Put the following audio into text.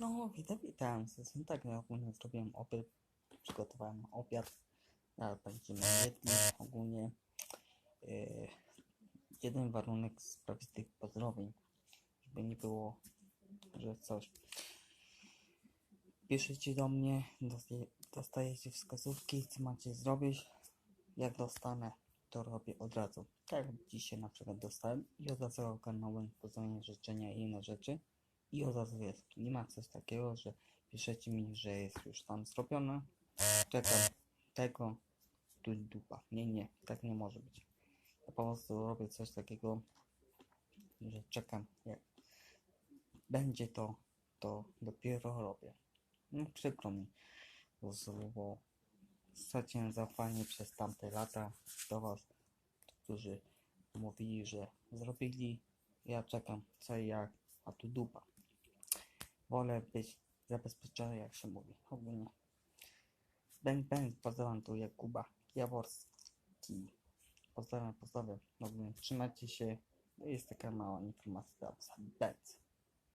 No, witam, witam. Jestem tak, ja ogólnie zrobiłem obiad, przygotowałem obiad. Teraz będziemy jedli ogólnie. Yy, jeden warunek z prawistych pozdrowień, żeby nie było, że coś. Piszecie do mnie, dostaje- dostajecie wskazówki, co macie zrobić. Jak dostanę, to robię od razu. Tak jak dzisiaj na przykład dostałem i od razu ogarnąłem pozdrowienia, życzenia i inne rzeczy. I razu jest. Nie ma coś takiego, że piszecie mi, że jest już tam zrobione. Czekam tego, tu dupa. Nie, nie, tak nie może być. Ja po prostu robię coś takiego, że czekam. Jak będzie to, to dopiero robię. No przykro mi, bo straciłem zaufanie przez tamte lata do was, którzy mówili, że zrobili. Ja czekam, co i jak, a tu dupa. Wolę być zabezpieczony, jak się mówi. Ogólnie. Bang bang, pozdrawiam tu Jakuba Jaworski. Pozdrawiam, pozdrawiam. Ogólnie trzymajcie się. Jest taka mała informacja. Benz.